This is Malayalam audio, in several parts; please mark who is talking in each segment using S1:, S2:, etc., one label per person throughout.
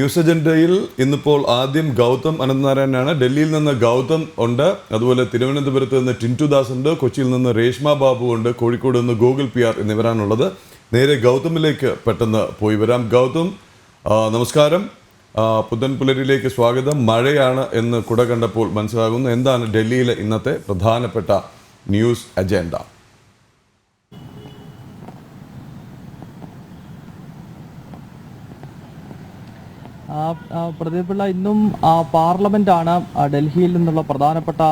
S1: ന്യൂസ് അജണ്ടയിൽ ഇന്നിപ്പോൾ ആദ്യം ഗൗതം അനന്തനാരായണനാണ്. ഡൽഹിയിൽ നിന്ന് ഗൗതം ഉണ്ട്. അതുപോലെ തിരുവനന്തപുരത്ത് നിന്ന് ടിന്റു ദാസ് ഉണ്ട്. കൊച്ചിയിൽ നിന്ന് രേഷ്മ ബാബു ഉണ്ട്. കോഴിക്കോട് നിന്ന് ഗോകുൽ പി ആർ എന്നിവരാണുള്ളത്. നേരെ ഗൗതമിലേക്ക് പെട്ടെന്ന് പോയി വരാം. ഗൗതം നമസ്കാരം. പുത്തൻ പുലരിയിലേക്ക് സ്വാഗതം. മഴയാണ് എന്ന് കുട കണ്ടപ്പോൾ മനസ്സിലാകുന്നു. എന്താണ് ഡൽഹിയിലെ ഇന്നത്തെ പ്രധാനപ്പെട്ട ന്യൂസ് അജണ്ട?
S2: ആ, ആ, പ്രദീപ് പിള്ള ഇന്നും പാർലമെന്റ് പാർലമെന്റാണ് ഡൽഹിയിൽ നിന്നുള്ള പ്രധാനപ്പെട്ട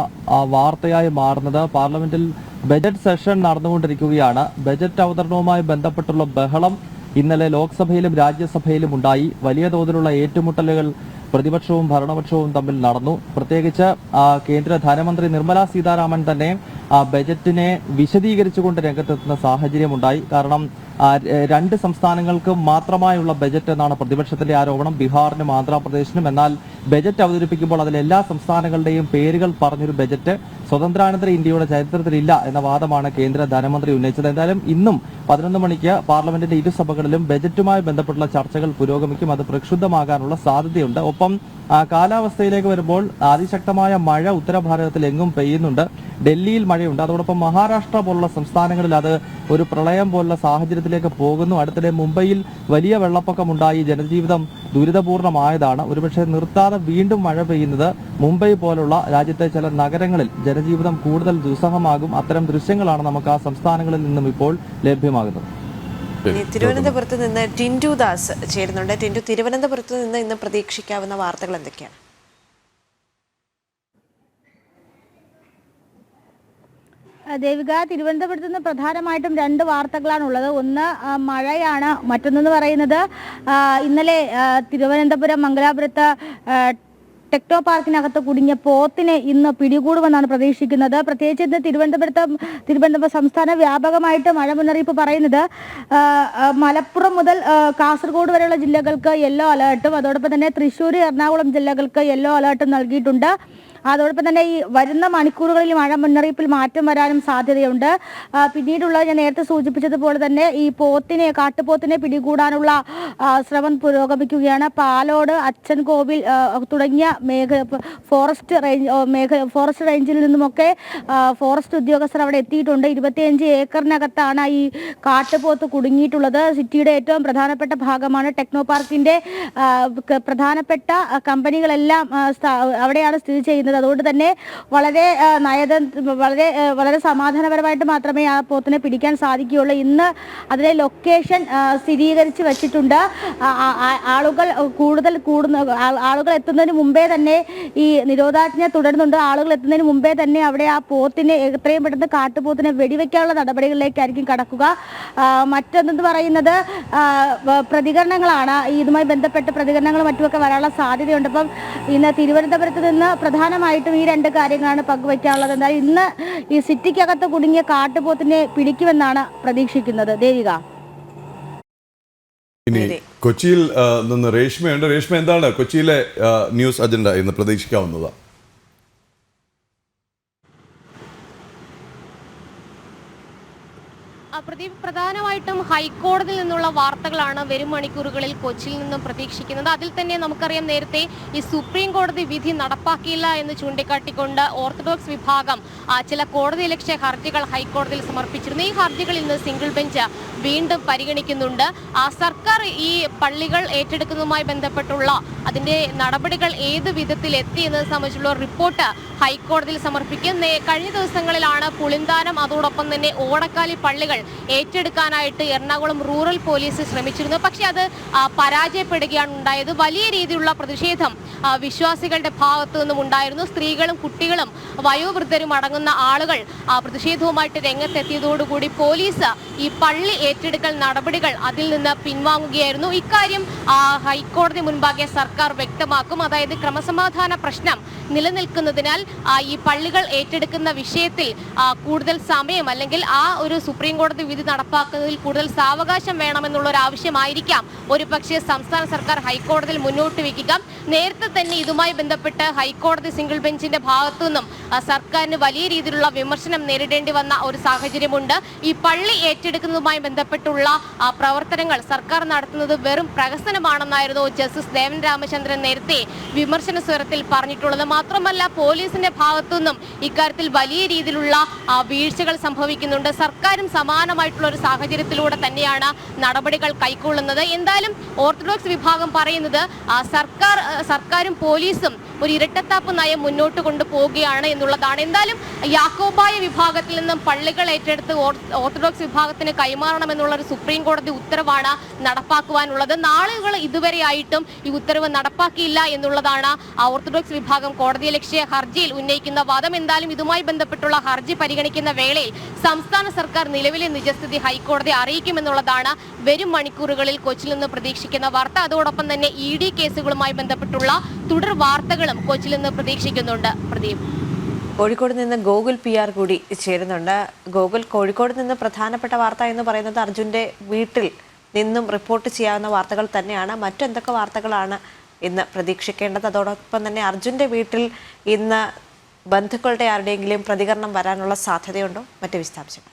S2: വാർത്തയായി മാറുന്നത്. പാർലമെന്റിൽ ബജറ്റ് സെഷൻ നടന്നുകൊണ്ടിരിക്കുകയാണ്. ബജറ്റ് അവതരണവുമായി ബന്ധപ്പെട്ടുള്ള ബഹളം ഇന്നലെ ലോക്സഭയിലും രാജ്യസഭയിലും ഉണ്ടായി. വലിയ തോതിലുള്ള ഏറ്റുമുട്ടലുകൾ പ്രതിപക്ഷവും ഭരണപക്ഷവും തമ്മിൽ നടന്നു. പ്രത്യേകിച്ച് കേന്ദ്ര ധനമന്ത്രി നിർമ്മല സീതാരാമൻ തന്നെ ബജറ്റിനെ വിശദീകരിച്ചുകൊണ്ട് രംഗത്തെത്തുന്ന സാഹചര്യമുണ്ടായി. കാരണം രണ്ട് സംസ്ഥാനങ്ങൾക്ക് മാത്രമായുള്ള ബജറ്റ് എന്നാണ് പ്രതിപക്ഷത്തിന്റെ ആരോപണം. ബീഹാറിനും ആന്ധ്രാപ്രദേശിനും. എന്നാൽ ബജറ്റ് അവതരിപ്പിക്കുമ്പോൾ അതിൽ എല്ലാ സംസ്ഥാനങ്ങളുടെയും പേരുകൾ പറഞ്ഞൊരു ബജറ്റ് സ്വതന്ത്രാനന്തര ഇന്ത്യയുടെ ചരിത്രത്തിലില്ല എന്ന വാദമാണ് കേന്ദ്ര ധനമന്ത്രി ഉന്നയിച്ചത്. എന്തായാലും ഇന്നും പതിനൊന്ന് മണിക്ക് പാർലമെന്റിന്റെ ഇരുസഭകളിലും ബജറ്റുമായി ബന്ധപ്പെട്ടുള്ള ചർച്ചകൾ പുരോഗമിക്കും. അത് പ്രക്ഷുബ്ധമാകാനുള്ള സാധ്യതയുണ്ട്. ഒപ്പം കാലാവസ്ഥയിലേക്ക് വരുമ്പോൾ അതിശക്തമായ മഴ ഉത്തരഭാരതത്തിൽ എങ്ങും പെയ്യുന്നുണ്ട്. ഡൽഹിയിൽ മഴയുണ്ട്. അതോടൊപ്പം മഹാരാഷ്ട്ര പോലുള്ള സംസ്ഥാനങ്ങളിൽ അത് ഒരു പ്രളയം പോലുള്ള സാഹചര്യത്തിലേക്ക് പോകുന്നു. അടുത്തിടെ മുംബൈയിൽ വലിയ വെള്ളപ്പൊക്കമുണ്ടായി. ജനജീവിതം ദുരിതപൂർണമായതാണ്. ഒരുപക്ഷെ നിർത്താതെ വീണ്ടും മഴ പെയ്യുന്നത് മുംബൈ പോലുള്ള രാജ്യത്തെ ചില നഗരങ്ങളിൽ ജനജീവിതം കൂടുതൽ ദുസ്സഹമാകും അത്തരം ദൃശ്യങ്ങളാണ് നമുക്ക് ആ സംസ്ഥാനങ്ങളിൽ നിന്നും ഇപ്പോൾ ലഭ്യമാകുന്നത്.
S3: ഇനി തിരുവനന്തപുരത്ത് നിന്ന് ടിൻഡു ദാസ് ചേരുന്നുണ്ട്. ടിൻഡു തിരുവനന്തപുരത്ത് നിന്ന് ഇന്ന് പ്രതീക്ഷിക്കാവുന്ന വാർത്തകൾ എന്തൊക്കെയാണ്?
S4: ദേവിക തിരുവനന്തപുരത്ത് നിന്ന് പ്രധാനമായിട്ടും രണ്ട് വാർത്തകളാണ് ഉള്ളത് ഒന്ന് മഴയാണ് മറ്റൊന്നെന്ന് പറയുന്നത് ഇന്നലെ തിരുവനന്തപുരം മംഗലാപുരത്ത് ടെക്ടോ പാർക്കിനകത്ത് കുടുങ്ങിയ പോത്തിനെ ഇന്ന് പിടികൂടുമെന്നാണ് പ്രതീക്ഷിക്കുന്നത്. പ്രത്യേകിച്ച് ഇന്ന് തിരുവനന്തപുരത്ത് തിരുവനന്തപുരം സംസ്ഥാന വ്യാപകമായിട്ട് മഴ മുന്നറിയിപ്പ് പറയുന്നത് മലപ്പുറം മുതൽ കാസർഗോഡ് വരെയുള്ള ജില്ലകൾക്ക് യെല്ലോ അലേർട്ടും അതോടൊപ്പം തന്നെ തൃശ്ശൂർ എറണാകുളം ജില്ലകൾക്ക് യെല്ലോ അലേർട്ടും നൽകിയിട്ടുണ്ട്. അതോടൊപ്പം തന്നെ ഈ വരുന്ന മണിക്കൂറുകളിൽ മഴ മുന്നറിയിപ്പിൽ മാറ്റം വരാനും സാധ്യതയുണ്ട്. പിന്നീടുള്ള ഞാൻ നേരത്തെ സൂചിപ്പിച്ചതുപോലെ തന്നെ ഈ പോത്തിനെ കാട്ടുപോത്തിനെ പിടികൂടാനുള്ള ശ്രമം പുരോഗമിക്കുകയാണ്. പാലോട് അച്ഛൻകോവിൽ തുടങ്ങിയ മേഖ ഫോറസ്റ്റ് റേഞ്ച് മേഖല മേഖ ഫോറസ്റ്റ് റേഞ്ചിൽ നിന്നുമൊക്കെ ഫോറസ്റ്റ് ഉദ്യോഗസ്ഥർ അവിടെ എത്തിയിട്ടുണ്ട്. ഇരുപത്തിയഞ്ച് ഏക്കറിനകത്താണ് ഈ കാട്ടുപോത്ത് കുടുങ്ങിയിട്ടുള്ളത്. സിറ്റിയുടെ ഏറ്റവും പ്രധാനപ്പെട്ട ഭാഗമാണ് ടെക്നോ പാർക്കിന്റെ പ്രധാനപ്പെട്ട കമ്പനികളെല്ലാം അവിടെയാണ് സ്ഥിതി ചെയ്യുന്നത്. അതുകൊണ്ട് തന്നെ വളരെ നയത വളരെ വളരെ സമാധാനപരമായിട്ട് മാത്രമേ ആ പോത്തിനെ പിടിക്കാൻ സാധിക്കുകയുള്ളൂ. ഇന്ന് അതിലെ ലൊക്കേഷൻ സ്ഥിരീകരിച്ച് വെച്ചിട്ടുണ്ട്. ആളുകൾ കൂടുതൽ കൂടുന്ന ആളുകൾ എത്തുന്നതിന് മുമ്പേ തന്നെ ഈ നിരോധാജ്ഞ തുടരുന്നുണ്ട്. ആളുകൾ എത്തുന്നതിന് മുമ്പേ തന്നെ അവിടെ ആ പോത്തിനെ എത്രയും പെട്ടെന്ന് കാട്ടുപോത്തിനെ വെടിവെക്കാനുള്ള നടപടികളിലേക്കായിരിക്കും കടക്കുക. മറ്റൊന്നെന്ന് പറയുന്നത് പ്രതികരണങ്ങളാണ്. ഇതുമായി ബന്ധപ്പെട്ട് പ്രതികരണങ്ങൾ മറ്റുമൊക്കെ വരാനുള്ള സാധ്യതയുണ്ട്. അപ്പം ഇന്ന് തിരുവനന്തപുരത്ത് നിന്ന് പ്രധാനമായിട്ടും ഈ രണ്ട് കാര്യങ്ങളാണ് പങ്കുവയ്ക്കാനുള്ളത് എന്നാൽ ഇന്ന് ഈ സിറ്റിക്കകത്ത് കുടുങ്ങിയ കാട്ടുപോത്തിനെ പിടിക്കുമെന്നാണ് പ്രതീക്ഷിക്കുന്നത്. ദേവിക.
S1: ഇനി കൊച്ചിയിൽ നിന്ന് രേഷ്മയുണ്ട്. രേഷ്മ എന്താണ് കൊച്ചിയിലെ ന്യൂസ് അജണ്ട എന്ന് പ്രതീക്ഷിക്കാവുന്നത്?
S5: പ്രദീപ് പ്രധാനമായിട്ടും ഹൈക്കോടതിയിൽ നിന്നുള്ള വാർത്തകളാണ് വരും മണിക്കൂറുകളിൽ കൊച്ചിയിൽ നിന്നും പ്രതീക്ഷിക്കുന്നത്. അതിൽ തന്നെ നമുക്കറിയാം നേരത്തെ ഈ സുപ്രീം കോടതി വിധി നടപ്പാക്കിയില്ല എന്ന് ചൂണ്ടിക്കാട്ടിക്കൊണ്ട് ഓർത്തഡോക്സ് വിഭാഗം ചില കോടതി ലക്ഷ്യ ഹർജികൾ ഹൈക്കോടതിയിൽ സമർപ്പിച്ചിരുന്നു. ഈ ഹർജികൾ ഇന്ന് സിംഗിൾ ബെഞ്ച് വീണ്ടും പരിഗണിക്കുന്നുണ്ട്. ആ, സർക്കാർ ഈ പള്ളികൾ ഏറ്റെടുക്കുന്നതുമായി ബന്ധപ്പെട്ടുള്ള അതിന്റെ നടപടികൾ ഏത് വിധത്തിൽ എത്തി എന്നത് സംബന്ധിച്ചുള്ള റിപ്പോർട്ട് ഹൈക്കോടതിയിൽ സമർപ്പിക്കും. കഴിഞ്ഞ ദിവസങ്ങളിലാണ് പുളിന്താനം അതോടൊപ്പം തന്നെ ഓടക്കാലി പള്ളികൾ ഏറ്റെടുക്കാനായിട്ട് എറണാകുളം റൂറൽ പോലീസ് ശ്രമിച്ചിരുന്നു. പക്ഷെ അത് പരാജയപ്പെടുകയാണ് ഉണ്ടായത്. വലിയ രീതിയിലുള്ള പ്രതിഷേധം വിശ്വാസികളുടെ ഭാഗത്തു നിന്നും ഉണ്ടായിരുന്നു. സ്ത്രീകളും കുട്ടികളും വയോവൃദ്ധരും അടങ്ങുന്ന ആളുകൾ പ്രതിഷേധവുമായിട്ട് രംഗത്തെത്തിയതോടുകൂടി പോലീസ് ഈ പള്ളി ഏറ്റെടുക്കൽ നടപടികൾ അതിൽ നിന്ന് പിൻവാങ്ങുകയായിരുന്നു. ഇക്കാര്യം ഹൈക്കോടതി മുൻപാകെ സർക്കാർ വ്യക്തമാക്കും. അതായത് ക്രമസമാധാന പ്രശ്നം നിലനിൽക്കുന്നതിനാൽ ഈ പള്ളികൾ ഏറ്റെടുക്കുന്ന വിഷയത്തിൽ കൂടുതൽ സമയം അല്ലെങ്കിൽ ആ ഒരു സുപ്രീം കോടതി വിധി നടപ്പാക്കുന്നതിൽ കൂടുതൽ സാവകാശം വേണമെന്നുള്ള ഒരു ആവശ്യമായിരിക്കാം ഒരു പക്ഷേ സംസ്ഥാന സർക്കാർ ഹൈക്കോടതിയിൽ മുന്നോട്ട് വയ്ക്കുക നേരത്തെ തന്നെ ഇതുമായി ബന്ധപ്പെട്ട് ഹൈക്കോടതി സിംഗിൾ ബെഞ്ചിന്റെ ഭാഗത്തു നിന്നും സർക്കാരിന് വലിയ രീതിയിലുള്ള വിമർശനം നേരിടേണ്ടി വന്ന ഒരു സാഹചര്യമുണ്ട്. ഈ പള്ളി ഏറ്റെടുക്കുന്നതുമായി ബന്ധപ്പെട്ട് ബന്ധപ്പെട്ടുള്ള പ്രവർത്തനങ്ങൾ സർക്കാർ നടത്തുന്നത് വെറും പ്രഹസനമാണെന്നായിരുന്നു ജസ്റ്റിസ് ദേവൻ രാമചന്ദ്രൻ നേരത്തെ വിമർശന സ്വരത്തിൽ പറഞ്ഞിട്ടുള്ളത്. മാത്രമല്ല പോലീസിന്റെ ഭാഗത്തുനിന്നും ഇക്കാര്യത്തിൽ വലിയ രീതിയിലുള്ള വീഴ്ചകൾ സംഭവിക്കുന്നുണ്ട്. സർക്കാരും സമാനമായിട്ടുള്ള ഒരു സാഹചര്യത്തിലൂടെ തന്നെയാണ് നടപടികൾ കൈക്കൊള്ളുന്നത്. എന്തായാലും ഓർത്തഡോക്സ് വിഭാഗം പറയുന്നത് സർക്കാർ സർക്കാരും പോലീസും ഒരു ഇരട്ടത്താപ്പ് നയം മുന്നോട്ട് കൊണ്ടുപോവുകയാണ് എന്നുള്ളതാണ്. എന്തായാലും യാക്കോബായ വിഭാഗത്തിൽ നിന്നും പള്ളികൾ ഏറ്റെടുത്ത് ഓർത്തഡോക്സ് വിഭാഗത്തിന് കൈമാറണം എന്നുള്ള ഒരു സുപ്രീം കോടതി ഉത്തരവാണ് നടപ്പാക്കുവാനുള്ളത്. നാളുകൾ ഇതുവരെയായിട്ടും ഈ ഉത്തരവ് നടപ്പാക്കിയില്ല എന്നുള്ളതാണ് ഓർത്തഡോക്സ് വിഭാഗം കോടതിയെ ലക്ഷ്യ ഹർജിയിൽ ഉന്നയിക്കുന്ന വാദം. എന്തായാലും ഇതുമായി ബന്ധപ്പെട്ടുള്ള ഹർജി പരിഗണിക്കുന്ന വേളയിൽ സംസ്ഥാന സർക്കാർ നിലവിലെ നിജസ്ഥിതി ഹൈക്കോടതി അറിയിക്കുമെന്നുള്ളതാണ് വരും മണിക്കൂറുകളിൽ കൊച്ചിയിൽ നിന്ന് പ്രതീക്ഷിക്കുന്ന വാർത്ത. അതോടൊപ്പം തന്നെ ഇ ഡി കേസുകളുമായി ബന്ധപ്പെട്ടുള്ള തുടർ വാർത്തകളും കൊച്ചിയിൽ നിന്ന് പ്രതീക്ഷിക്കുന്നുണ്ട് പ്രദീപ്.
S3: കോഴിക്കോട് നിന്ന് ഗോകുൽ പി ആർ കൂടി ചേരുന്നുണ്ട്. ഗോകുൽ കോഴിക്കോട് നിന്ന് പ്രധാനപ്പെട്ട വാർത്ത എന്ന് പറയുന്നത് അർജുന്റെ വീട്ടിൽ നിന്നും റിപ്പോർട്ട് ചെയ്യാവുന്ന വാർത്തകൾ തന്നെയാണ്. മറ്റെന്തൊക്കെ വാർത്തകളാണ് ഇന്ന് പ്രതീക്ഷിക്കേണ്ടത്? അതോടൊപ്പം തന്നെ അർജുന്റെ വീട്ടിൽ ഇന്ന് ബന്ധുക്കളുടെ ആരുടെയെങ്കിലും പ്രതികരണം വരാനുള്ള സാധ്യതയുണ്ടോ? മറ്റ് വിശദാംശങ്ങൾ.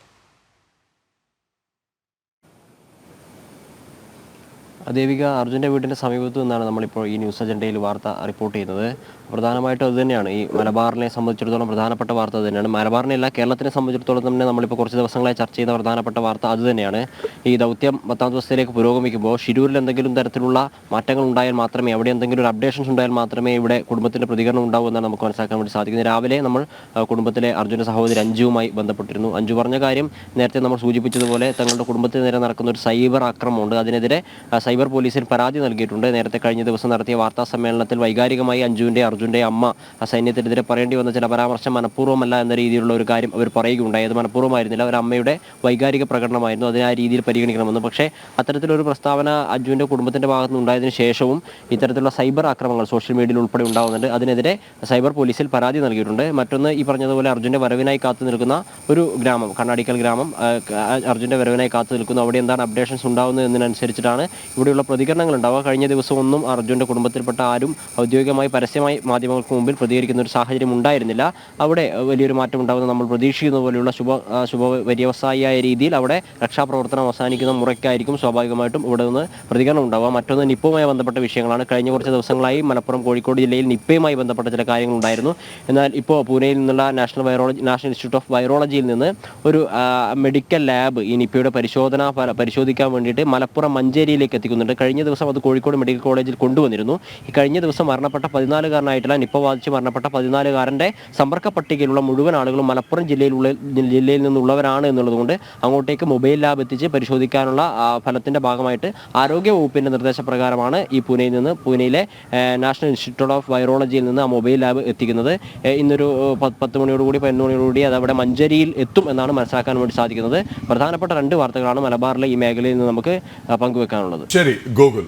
S6: ദേവിക അർജുന്റെ വീടിന്റെ സമീപത്തു നിന്നാണ് നമ്മളിപ്പോൾ ഈ ന്യൂസ് അജണ്ടയിൽ വാർത്ത റിപ്പോർട്ട് ചെയ്യുന്നത്. പ്രധാനമായിട്ടും അത് തന്നെയാണ്. ഈ മലബാറിനെ സംബന്ധിച്ചിടത്തോളം പ്രധാനപ്പെട്ട വാർത്ത തന്നെയാണ്. മലബാറിനെയല്ല കേരളത്തിനെ സംബന്ധിച്ചിടത്തോളം തന്നെ നമ്മളിപ്പോൾ കുറച്ച് ദിവസങ്ങളായി ചർച്ച ചെയ്യുന്ന പ്രധാനപ്പെട്ട വാർത്ത അത് തന്നെയാണ്. ഈ ദൗത്യം പത്താം ദിവസത്തിലേക്ക് പുരോഗമിക്കുമ്പോൾ ഷിരൂരിൽ എന്തെങ്കിലും തരത്തിലുള്ള മാറ്റങ്ങൾ ഉണ്ടായാൽ മാത്രമേ അവിടെ എന്തെങ്കിലും ഒരു അപ്ഡേഷൻസ് ഉണ്ടായാൽ മാത്രമേ ഇവിടെ കുടുംബത്തിന്റെ പ്രതികരണം ഉണ്ടാവൂ എന്നാണ് നമുക്ക് മനസ്സിലാക്കാൻ വേണ്ടി സാധിക്കുന്നത്. രാവിലെ നമ്മൾ കുടുംബത്തിലെ അർജുന്റെ സഹോദരി അഞ്ജുവുമായി ബന്ധപ്പെട്ടിരുന്നു. അഞ്ജു പറഞ്ഞ കാര്യം നേരത്തെ നമ്മൾ സൂചിപ്പിച്ചതുപോലെ തങ്ങളുടെ കുടുംബത്തിന് നേരെ നടക്കുന്ന ഒരു സൈബർ ആക്രമണമുണ്ട്. അതിനെതിരെ സൈബർ പോലീസിൽ പരാതി നൽകിയിട്ടുണ്ട്. നേരത്തെ കഴിഞ്ഞ ദിവസം നടത്തിയ വാർത്താ സമ്മേളനത്തിൽ വൈകാരികമായി അഞ്ജുവിന്റെ അർജുന്റെ അമ്മ സൈന്യത്തിനെതിരെ പറയേണ്ടി വന്ന ചില പരാമർശം മനഃപൂർവമല്ല എന്ന രീതിയിലുള്ള ഒരു കാര്യം അവർ പറയുകയുണ്ടായി. അത് മനഃപൂർവമായിരുന്നില്ല. ഒരു അമ്മയുടെ വൈകാരിക പ്രകടനമായിരുന്നു. അതിനെ ആ രീതിയിൽ പരിഗണിക്കണമെന്ന്. പക്ഷേ അത്തരത്തിലൊരു പ്രസ്താവന അർജുന്റെ കുടുംബത്തിന്റെ ഭാഗത്ത് നിന്നുണ്ടായതിനു ശേഷവും ഇത്തരത്തിലുള്ള സൈബർ ആക്രമണങ്ങൾ സോഷ്യൽ മീഡിയയിൽ ഉൾപ്പെടെ ഉണ്ടാകുന്നുണ്ട് അതിനെതിരെ സൈബർ പോലീസിൽ പരാതി നൽകിയിട്ടുണ്ട്. മറ്റൊന്ന് ഈ പറഞ്ഞതുപോലെ അർജുന്റെ വരവിനായി കാത്തു നിൽക്കുന്ന ഒരു ഗ്രാമം കണ്ണാടിക്കൽ ഗ്രാമം. അർജുന്റെ വരവിനായി കാത്തു നിൽക്കുന്നു. അവിടെ എന്താണ് അപ്ഡേഷൻസ് ഉണ്ടാകുന്നത് എന്നതിനനുസരിച്ചിട്ടാണ് ഇവിടെയുള്ള പ്രതികരണങ്ങൾ ഉണ്ടാവുക കഴിഞ്ഞ ദിവസം ഒന്നും അർജുന്റെ കുടുംബത്തിൽപ്പെട്ട ആരും ഔദ്യോഗികമായി പരസ്യമായി മാധ്യമങ്ങൾക്ക് മുമ്പിൽ പ്രതികരിക്കുന്ന ഒരു സാഹചര്യം ഉണ്ടായിരുന്നില്ല. അവിടെ വലിയൊരു മാറ്റം ഉണ്ടാകുന്ന നമ്മൾ പ്രതീക്ഷിക്കുന്ന പോലെയുള്ള ശുഭ ശുഭ വ്യവസായിയായ രീതിയിൽ അവിടെ രക്ഷാപ്രവർത്തനം അവസാനിക്കുന്ന മുറയ്ക്കായിരിക്കും സ്വാഭാവികമായിട്ടും ഇവിടെ നിന്ന് പ്രതികരണം ഉണ്ടാവുക. മറ്റൊന്ന് നിപ്പുമായി ബന്ധപ്പെട്ട വിഷയങ്ങളാണ്. കഴിഞ്ഞ കുറച്ച് ദിവസങ്ങളായി മലപ്പുറം കോഴിക്കോട് ജില്ലയിൽ നിപ്പയുമായി ബന്ധപ്പെട്ട ചില കാര്യങ്ങൾ ഉണ്ടായിരുന്നു എന്നാൽ ഇപ്പോൾ പൂനെയിൽ നിന്നുള്ള national virology national institute of വൈറോളജിയിൽ നിന്ന് ഒരു മെഡിക്കൽ ലാബ് ഈ നിപ്പയുടെ പരിശോധന പരിശോധിക്കാൻ വേണ്ടിയിട്ട് മലപ്പുറം മഞ്ചേരിയിലേക്ക് എത്തിക്കുന്നുണ്ട്. കഴിഞ്ഞ ദിവസം അത് കോഴിക്കോട് മെഡിക്കൽ കോളേജിൽ കൊണ്ടുവന്നിരുന്നു. ഈ കഴിഞ്ഞ ദിവസം മരണപ്പെട്ട പതിനാലുകാരനായിട്ടുള്ള നിപ്പ ബാധിച്ച് മരണപ്പെട്ട പതിനാലുകാരന്റെ സമ്പർക്ക പട്ടികയിലുള്ള മുഴുവൻ ആളുകളും മലപ്പുറം ജില്ലയിലുള്ള ജില്ലയിൽ നിന്നുള്ളവരാണ് എന്നുള്ളതുകൊണ്ട് അങ്ങോട്ടേക്ക് മൊബൈൽ ലാബ് എത്തിച്ച് പരിശോധിക്കാനുള്ള ഫലത്തിന്റെ ഭാഗമായിട്ട് ആരോഗ്യ വകുപ്പിന്റെ നിർദ്ദേശപ്രകാരമാണ് ഈ പൂനെയിൽ നിന്ന് പൂനെയിലെ നാഷണൽ ഇൻസ്റ്റിറ്റ്യൂട്ട് ഓഫ് വൈറോളജിയിൽ നിന്ന് ആ മൊബൈൽ ലാബ് എത്തിക്കുന്നത്. ഇന്നൊരു പത്ത് മണിയോടുകൂടി പതിനൊന്ന് മണിയോടുകൂടി അത് അവിടെ മഞ്ചേരിയിൽ എത്തും എന്നാണ് മനസ്സിലാക്കാൻ വേണ്ടി സാധിക്കുന്നത്. പ്രധാനപ്പെട്ട രണ്ട് വാർത്തകളാണ് മലബാറിലെ ഈ മേഖലയിൽ നിന്ന് നമുക്ക് പങ്കുവെക്കാനുള്ളത്.
S1: ശരി ഗോകുൽ